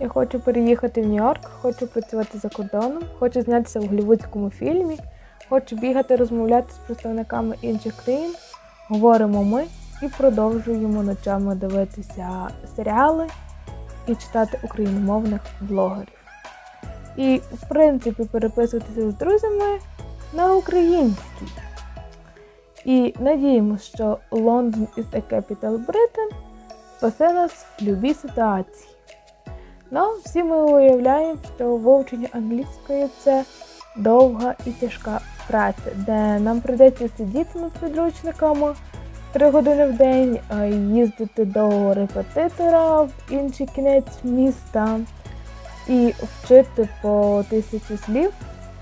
Я хочу переїхати в Нью-Йорк, хочу працювати за кордоном, хочу знятися в голівудському фільмі, хочу бігати, розмовляти з представниками інших країн. Говоримо ми і продовжуємо ночами дивитися серіали і читати україномовних блогерів. І, в принципі, переписуватися з друзями на українській. І надіємося, що London is a capital Britain спасе нас в любій ситуації. Ну, всі ми уявляємо, що вивчення англійської це довга і тяжка праця, де нам прийдеться сидіти над підручниками 3 години в день, їздити до репетитора в інший кінець міста і вчити по тисячі слів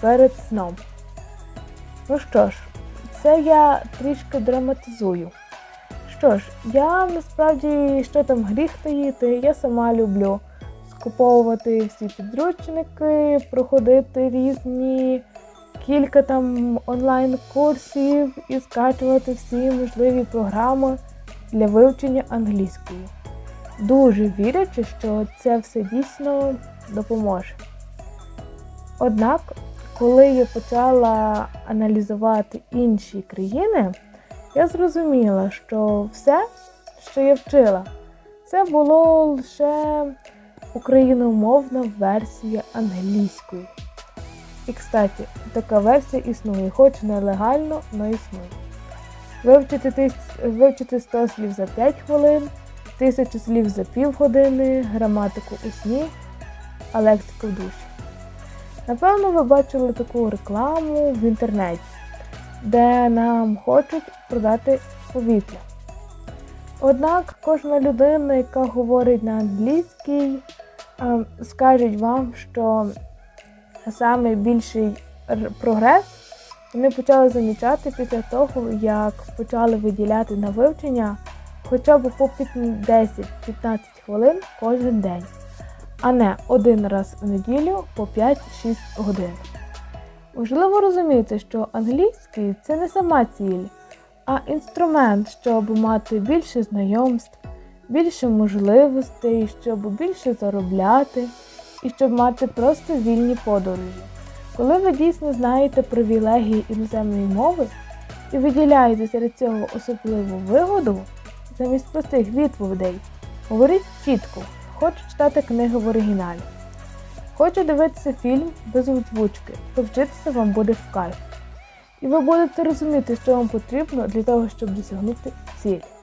перед сном. Ну що ж, це я трішки драматизую. Що ж, я насправді, що там гріх таїти, я сама люблю скуповувати всі підручники, проходити різні кілька там онлайн-курсів і скачувати всі можливі програми для вивчення англійської. Дуже вірячи, що це все дійсно допоможе. Однак, коли я почала аналізувати інші країни, я зрозуміла, що все, що я вчила, це було лише україномовна версія англійської. І, кстати, така версія існує, хоч нелегально, але існує. Вивчити, тис... Вивчити 100 слів за 5 хвилин, 1000 слів за півгодини, граматику у сні, а лексику в душі. Напевно, ви бачили таку рекламу в інтернеті, де нам хочуть продати повітря. Однак кожна людина, яка говорить на англійській, ем, скаже вам, що найбільший прогрес вони почали замічати після того, як почали виділяти на вивчення хоча б по 10-15 хвилин кожен день, а не один раз в неділю по 5-6 годин. Можливо розуміти, що англійський це не сама ціль, а інструмент, щоб мати більше знайомств, більше можливостей, щоб більше заробляти і щоб мати просто вільні подорожі. Коли ви дійсно знаєте привілегії іноземної мови і виділяєте серед цього особливу вигоду, замість простих відповідей, говоріть чітко, хочу читати книги в оригіналі. Хочу дивитися фільм без озвучки, то вчитися вам буде в кайф. І ви будете розуміти, що вам потрібно для того, щоб досягнути цілі.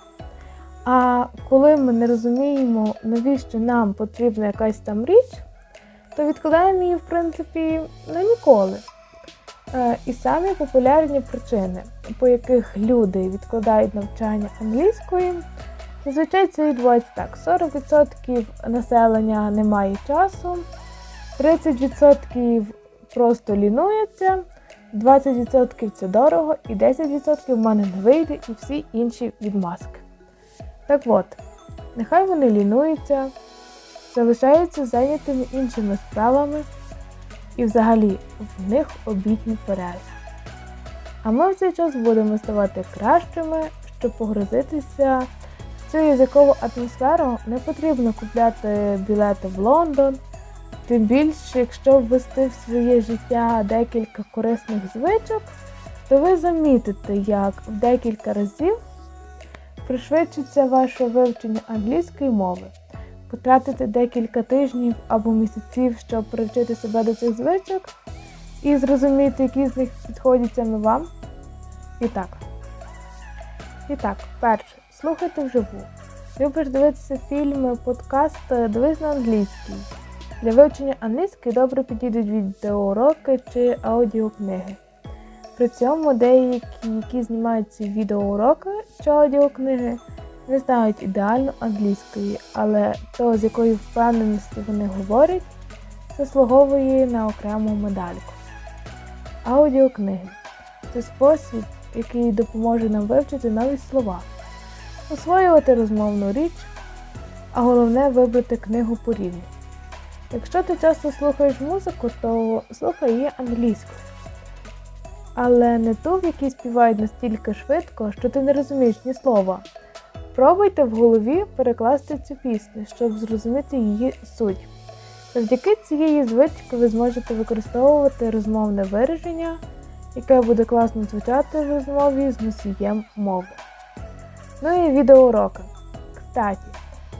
А коли ми не розуміємо, навіщо нам потрібна якась там річ, то відкладаємо її, в принципі, на ніколи. Е, і самі популярні причини, по яких люди відкладають навчання англійської, зазвичай це відбувається так: 40% населення не має часу, 30% просто лінується, 20% це дорого і 10% в мене не вийде і всі інші відмазки. Так от, нехай вони лінуються залишаються зайнятими іншими справами і взагалі в них обідні перерви. А ми в цей час будемо ставати кращими, щоб погрузитися в цю язикову атмосферу, не потрібно купляти білети в Лондон. Тим більше, якщо ввести в своє життя декілька корисних звичок, то ви замітите, як в декілька разів пришвидшиться ваше вивчення англійської мови потратити декілька тижнів або місяців, щоб привчити себе до цих звичок і зрозуміти, які з них підходять саме вам. І так. І так, перше, слухайте вживу. Любиш дивитися фільми, подкасти, дивись на англійській. Для вивчення англійської добре підійдуть відеоуроки чи аудіокниги. При цьому деякі, які знімають ці відеоуроки чи аудіокниги, не знають ідеально англійської, але то, з якою впевненості вони говорять, заслуговує на окрему медальку. Аудіокниги це спосіб, який допоможе нам вивчити нові слова, освоювати розмовну річ, а головне вибрати книгу по рівню. Якщо ти часто слухаєш музику, то слухай її англійською. Але не ту, в якій співають настільки швидко, що ти не розумієш ні слова. Пробуйте в голові перекласти цю пісню, щоб зрозуміти її суть. Завдяки цієї звички ви зможете використовувати розмовне вираження, яке буде класно звучати в розмові з носієм мови. Ну і відеоуроки. Кстати,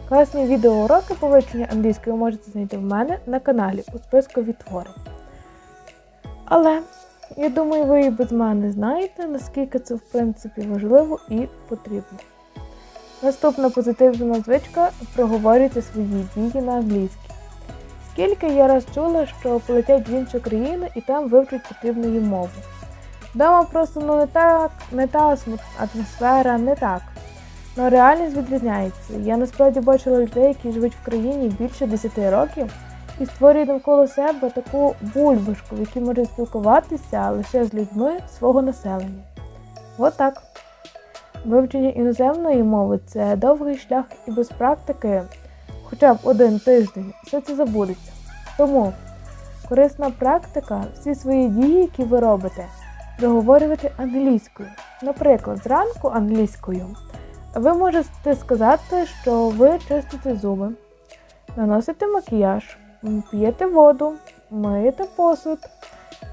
класні відеоуроки по вивченню англійської можете знайти в мене на каналі у списку відтворень. Але я думаю, ви і без мене знаєте, наскільки це в принципі важливо і потрібно. Наступна позитивна звичка проговорюйте свої дії на англійській. Скільки я раз чула, що полетять в іншу країну і там вивчать потрібну їм мову. Дома просто ну не так, не та атмосфера, не так. Но реальність відрізняється. Я насправді бачила людей, які живуть в країні більше 10 років і створюють навколо себе таку бульбашку, в якій можуть спілкуватися лише з людьми свого населення. От так. Вивчення іноземної мови це довгий шлях і без практики, хоча б один тиждень, все це забудеться. Тому корисна практика всі свої дії, які ви робите, проговорювати англійською. Наприклад, зранку англійською. Ви можете сказати, що ви чистите зуби, наносите макіяж, п'єте воду, миєте посуд,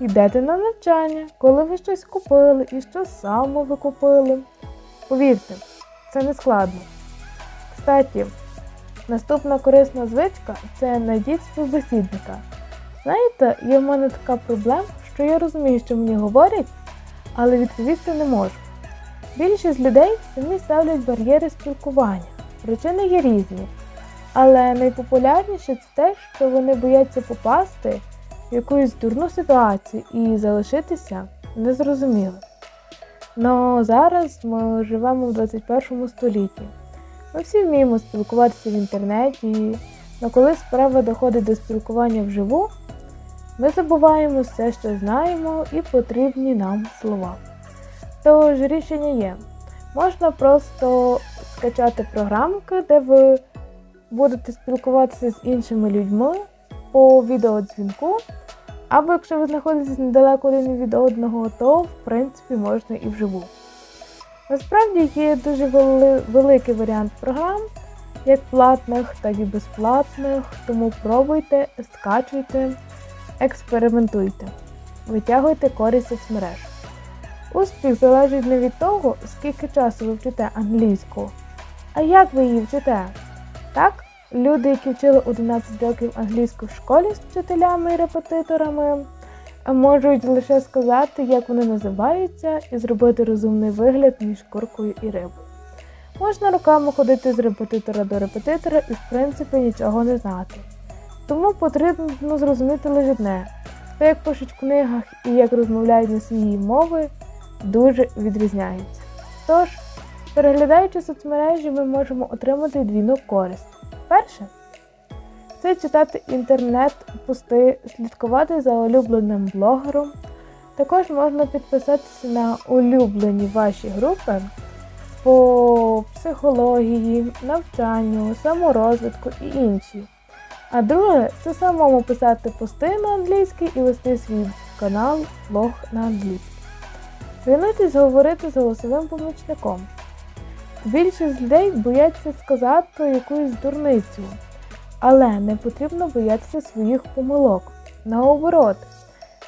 йдете на навчання, коли ви щось купили і що саме ви купили. Повірте, це не складно. Кстати, наступна корисна звичка це найдіть співбесідника. Знаєте, є в мене така проблема, що я розумію, що мені говорять, але відповісти не можу. Більшість людей самі ставлять бар'єри спілкування. Причини є різні. Але найпопулярніше це те, що вони бояться попасти в якусь дурну ситуацію і залишитися незрозумілим. Но зараз ми живемо в 21 столітті. Ми всі вміємо спілкуватися в інтернеті, але коли справа доходить до спілкування вживу, ми забуваємо все, що знаємо, і потрібні нам слова. Тож рішення є. Можна просто скачати програмки, де ви будете спілкуватися з іншими людьми по відеодзвінку. Або якщо ви знаходитесь недалеко один від одного, то в принципі можна і вживу. Насправді є дуже вели великий варіант програм, як платних, так і безплатних, тому пробуйте, скачуйте, експериментуйте, витягуйте користь соцмереж. Успіх залежить не від того, скільки часу ви вчите англійську, а як ви її вчите. Так, люди, які вчили 11 років англійську в школі з вчителями і репетиторами, можуть лише сказати, як вони називаються, і зробити розумний вигляд між куркою і рибою. Можна руками ходити з репетитора до репетитора і, в принципі, нічого не знати. Тому потрібно зрозуміти лише одне, то як пишуть в книгах і як розмовляють на своїй мови, дуже відрізняється. Тож, переглядаючи соцмережі, ми можемо отримати двійну користь. Перше це читати інтернет-пости, слідкувати за улюбленим блогером. Також можна підписатися на улюблені ваші групи по психології, навчанню, саморозвитку і інші. А друге, це самому писати пости на англійській і вести свій канал блог на англійській. Тренуйтесь говорити з голосовим помічником. Більшість людей бояться сказати якусь дурницю, але не потрібно боятися своїх помилок. Наоборот,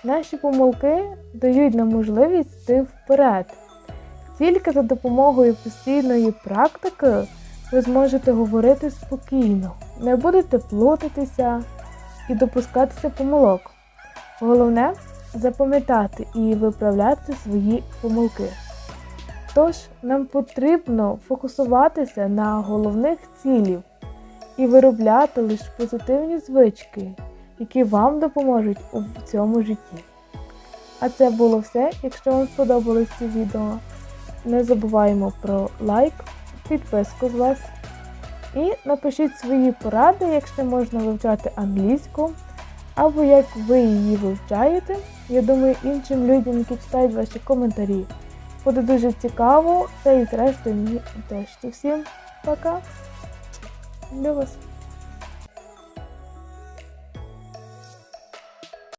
наші помилки дають нам можливість йти вперед. Тільки за допомогою постійної практики ви зможете говорити спокійно, не будете плутатися і допускатися помилок. Головне запам'ятати і виправляти свої помилки. Тож, нам потрібно фокусуватися на головних цілів і виробляти лише позитивні звички, які вам допоможуть у цьому житті. А це було все. Якщо вам сподобалось це відео, не забуваємо про лайк, підписку з вас. І напишіть свої поради, якщо можна вивчати англійську, або як ви її вивчаєте. Я думаю, іншим людям, які читають ваші коментарі, буде дуже цікаво. Та і зрештою мені теж. Всім пока. До вас.